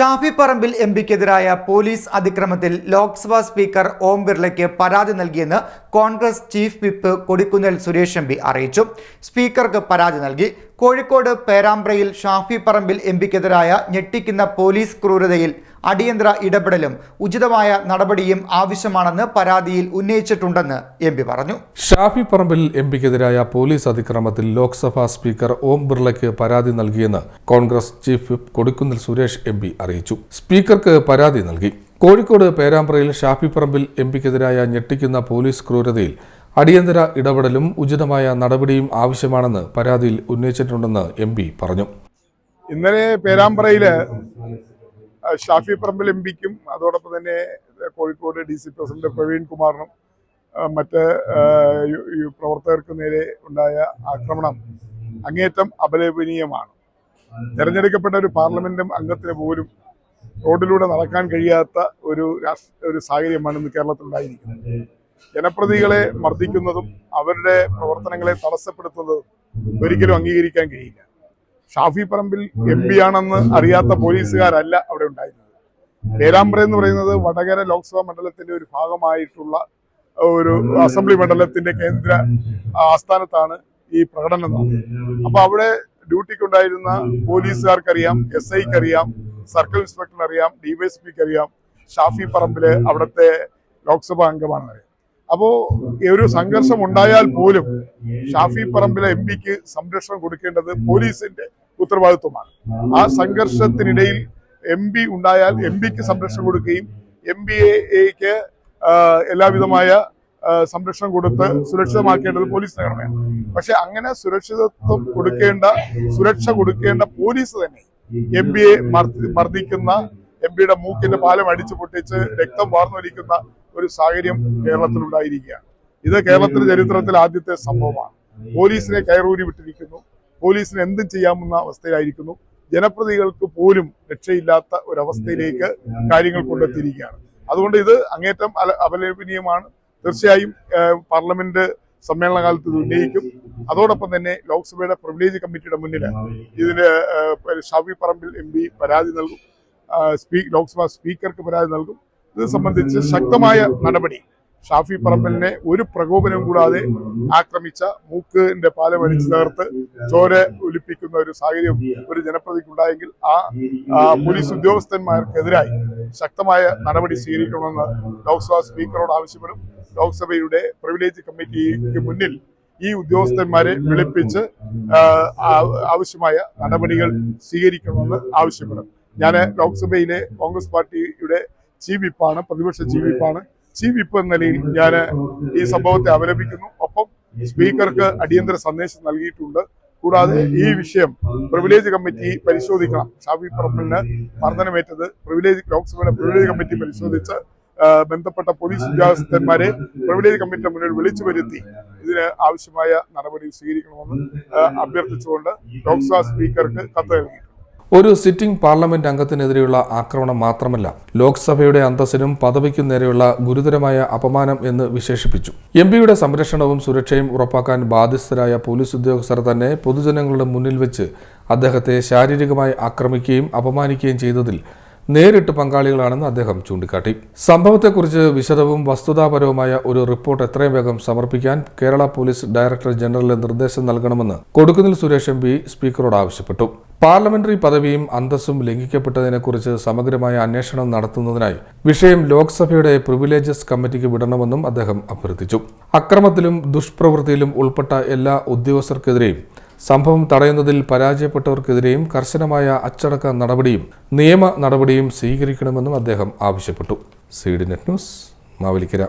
Shafi Parambil M പിക്കെതിരായ police അതിക്രമത്തിൽ Lok Sabha speaker Om ബിർളയ്ക്ക് പരാതി നൽകിയെന്ന് Congress chief whip Kodikunnil Suresh M അറിയിച്ചു. സ്പീക്കർക്ക് പരാതി നൽകി. കോഴിക്കോട് പേരാമ്പ്രയിൽ ഷാഫി പറമ്പിൽ എം പിക്കെതിരായ ഞെട്ടിക്കുന്ന പോലീസ് ക്രൂരതയിൽ അടിയന്തര ഇടപെടലും ഉചിതമായ നടപടിയും ആവശ്യമാണെന്ന് പരാതിയിൽ ഉന്നയിച്ചിട്ടുണ്ടെന്ന് എം പി പറഞ്ഞു. ഷാഫി പറമ്പിൽ എം പിക്കെതിരായ പോലീസ് അതിക്രമത്തിൽ ലോക്സഭാ സ്പീക്കർ ഓം ബിർളയ്ക്ക് പരാതി നൽകിയെന്ന് Congress chief whip Kodikunnil Suresh M P അറിയിച്ചു. സ്പീക്കർക്ക് പരാതി നൽകി. കോഴിക്കോട് പേരാമ്പ്രയിൽ ഷാഫി പറമ്പിൽ എം പിക്കെതിരായ ഞെട്ടിക്കുന്ന പോലീസ് ക്രൂരതയിൽ അടിയന്തര ഇടപെടലും ഉചിതമായ നടപടിയും ആവശ്യമാണെന്ന് പരാതിയിൽ ഉന്നയിച്ചിട്ടുണ്ടെന്ന് എം പി പറഞ്ഞു. ഇന്നലെ പേരാമ്പ്രയിൽ ഷാഫി പറമ്പിൽ എം പിക്കും അതോടൊപ്പം തന്നെ Kozhikode D C president Praveen കുമാറിനും മറ്റ് പ്രവർത്തകർക്ക് നേരെ ഉണ്ടായ ആക്രമണം അങ്ങേറ്റം അപലപനീയമാണ്. തെരഞ്ഞെടുക്കപ്പെട്ട ഒരു പാർലമെന്റ് അംഗത്തിന് പോലും റോഡിലൂടെ നടക്കാൻ കഴിയാത്ത ഒരു ഒരു സാഹചര്യമാണ് ഇന്ന് കേരളത്തിലുണ്ടായിരിക്കുന്നത്. ജനപ്രതികളെ മർദ്ദിക്കുന്നതും അവരുടെ പ്രവർത്തനങ്ങളെ തടസ്സപ്പെടുത്തുന്നതും ഒരിക്കലും അംഗീകരിക്കാൻ കഴിയില്ല. ഷാഫി പറമ്പിൽ എം പി ആണെന്ന് അറിയാത്ത പോലീസുകാരല്ല അവിടെ ഉണ്ടായിരുന്നത്. പേരാമ്പ്ര എന്ന് പറയുന്നത് വടകര ലോക്സഭാ മണ്ഡലത്തിന്റെ ഒരു ഭാഗമായിട്ടുള്ള ഒരു അസംബ്ലി മണ്ഡലത്തിന്റെ കേന്ദ്ര ആസ്ഥാനത്താണ് ഈ പ്രകടനം. നടന്നത് അപ്പൊ അവിടെ ഡ്യൂട്ടിക്കുണ്ടായിരുന്ന പോലീസുകാർക്കറിയാം എസ് ഐക്ക് അറിയാം സർക്കിൾ ഇൻസ്പെക്ടർ അറിയാം ഡിവൈഎസ്പിക്ക് അറിയാം ഷാഫി പറമ്പിൽ അവിടുത്തെ ലോക്സഭാ അംഗമാണ് അറിയാം അപ്പോ ഒരു സംഘർഷം ഉണ്ടായാൽ പോലും ഷാഫി പറമ്പിലെ എം പിക്ക് സംരക്ഷണം കൊടുക്കേണ്ടത് പോലീസിന്റെ ഉത്തരവാദിത്വമാണ്. ആ സംഘർഷത്തിനിടയിൽ എം പി ഉണ്ടായാൽ എം പിക്ക് സംരക്ഷണം കൊടുക്കുകയും എം പി എക്ക് എല്ലാവിധമായ സംരക്ഷണം കൊടുത്ത് സുരക്ഷിതമാക്കേണ്ടത് പോലീസ് നഗരമാണ്. പക്ഷെ അങ്ങനെ സുരക്ഷിതത്വം കൊടുക്കേണ്ട സുരക്ഷ കൊടുക്കേണ്ട പോലീസ് തന്നെ എം പി എ മർദ്ദിക്കുന്ന എം പിയുടെ മൂക്കിന്റെ പാലം അടിച്ചു പൊട്ടിച്ച് രക്തം വാർന്നൊലിക്കുന്ന ഒരു സാഹചര്യം കേരളത്തിലുണ്ടായിരിക്കുകയാണ് ഇത് കേരളത്തിന്റെ ചരിത്രത്തിൽ ആദ്യത്തെ സംഭവമാണ്. പോലീസിനെ കയറൂരി വിട്ടിരിക്കുന്നു. പോലീസിന് എന്തും ചെയ്യാമെന്ന അവസ്ഥയിലായിരിക്കുന്നു. ജനപ്രതികൾക്ക് പോലും രക്ഷയില്ലാത്ത ഒരവസ്ഥയിലേക്ക് കാര്യങ്ങൾ കൊണ്ടെത്തിയിരിക്കുകയാണ്. അതുകൊണ്ട് ഇത് അങ്ങേറ്റം അപലപനീയമാണ്. തീർച്ചയായും പാർലമെന്റ് സമ്മേളന കാലത്ത് ഇത് ഉന്നയിക്കും. അതോടൊപ്പം തന്നെ ലോക്സഭയുടെ പ്രിവിലേജ് കമ്മിറ്റിയുടെ മുന്നിൽ ഇതിന് ഷാഫി പറമ്പിൽ എം പി പരാതി നൽകും. ലോക്സഭാ സ്പീക്കർക്ക് പരാതി നൽകും. ഇത് സംബന്ധിച്ച് ശക്തമായ നടപടി. ഷാഫി പറമ്പലിനെ ഒരു പ്രകോപനം കൂടാതെ ആക്രമിച്ച മൂക്കിന്റെ പാലം അടിച്ചു തകർത്ത് ചോര ഒലിപ്പിക്കുന്ന ഒരു സാഹചര്യം ഒരു ജനപ്രതിക്കുണ്ടായെങ്കിൽ ആ പോലീസ് ഉദ്യോഗസ്ഥന്മാർക്കെതിരായി ശക്തമായ നടപടി സ്വീകരിക്കണമെന്ന് ലോക്സഭാ സ്പീക്കറോട് ആവശ്യപ്പെടും. ലോക്സഭയുടെ പ്രിവിലേജ് കമ്മിറ്റിക്ക് മുന്നിൽ ഈ ഉദ്യോഗസ്ഥന്മാരെ വിളിപ്പിച്ച് ആവശ്യമായ നടപടികൾ സ്വീകരിക്കണമെന്ന് ആവശ്യപ്പെടും. ഞാൻ ലോക്സഭയിലെ കോൺഗ്രസ് പാർട്ടിയുടെ ചീഫ് വിപ്പാണ് പ്രതിപക്ഷ ചീഫ് വിപ്പാണ്. ചീഫ് വിപ്പ് എന്ന നിലയിൽ ഞാൻ ഈ സംഭവത്തെ അപലപിക്കുന്നു ഒപ്പം സ്പീക്കർക്ക് അടിയന്തര സന്ദേശം നൽകിയിട്ടുണ്ട്. കൂടാതെ ഈ വിഷയം പ്രിവിലേജ് കമ്മിറ്റി പരിശോധിക്കണം. ഷാഫി പറമ്പലിന് മർദ്ദനമേറ്റത് പ്രിവിലേജ് ലോക്സഭയുടെ പ്രിവിലേജ് കമ്മിറ്റി പരിശോധിച്ച് ബന്ധപ്പെട്ട പോലീസ് ഉദ്യോഗസ്ഥന്മാരെ പ്രിവിലേജ് കമ്മിറ്റിയുടെ മുന്നിൽ വിളിച്ചു വരുത്തി. ഇതിന് ആവശ്യമായ നടപടി സ്വീകരിക്കണമെന്ന് അഭ്യർത്ഥിച്ചുകൊണ്ട് ലോക്സഭാ സ്പീക്കർക്ക് കത്ത് നൽകി. ഒരു സിറ്റിംഗ് പാർലമെന്റ് അംഗത്തിനെതിരെയുള്ള ആക്രമണം മാത്രമല്ല ലോക്സഭയുടെ അന്തസ്സിനും പദവിക്കും നേരെയുള്ള ഗുരുതരമായ അപമാനം എന്ന് വിശേഷിപ്പിച്ചു. എം പിയുടെ സംരക്ഷണവും സുരക്ഷയും ഉറപ്പാക്കാൻ ബാധ്യസ്ഥരായ പോലീസ് ഉദ്യോഗസ്ഥർ തന്നെ പൊതുജനങ്ങളുടെ മുന്നിൽ വെച്ച് അദ്ദേഹത്തെ ശാരീരികമായി ആക്രമിക്കുകയും അപമാനിക്കുകയും ചെയ്തതിൽ നേരിട്ട് പങ്കാളികളാണെന്ന് അദ്ദേഹം ചൂണ്ടിക്കാട്ടി. സംഭവത്തെക്കുറിച്ച് വിശദവും വസ്തുതാപരവുമായ ഒരു റിപ്പോർട്ട് എത്രയും വേഗം സമർപ്പിക്കാൻ കേരള പോലീസ് ഡയറക്ടർ ജനറലിന് നിർദ്ദേശം നൽകണമെന്ന് കൊടുക്കുന്നിൽ സുരേഷ് എം സ്പീക്കറോട് ആവശ്യപ്പെട്ടു. പാർലമെന്ററി പദവിയും അന്തസ്സും ലംഘിക്കപ്പെട്ടതിനെക്കുറിച്ച് സമഗ്രമായ അന്വേഷണം നടത്തുന്നതിനായി വിഷയം ലോക്സഭയുടെ പ്രിവിലേജസ് കമ്മിറ്റിക്ക് വിടണമെന്നും അദ്ദേഹം അഭ്യർത്ഥിച്ചു. അക്രമത്തിലും ദുഷ്പ്രവൃത്തിയിലും ഉൾപ്പെട്ട എല്ലാ ഉദ്യോഗസ്ഥർക്കെതിരെയും സംഭവം തടയുന്നതിൽ പരാജയപ്പെട്ടവർക്കെതിരെയും കർശനമായ അച്ചടക്ക നടപടിയും നിയമ നടപടിയും സ്വീകരിക്കണമെന്നും അദ്ദേഹം ആവശ്യപ്പെട്ടു. Seed net news Mavelikara.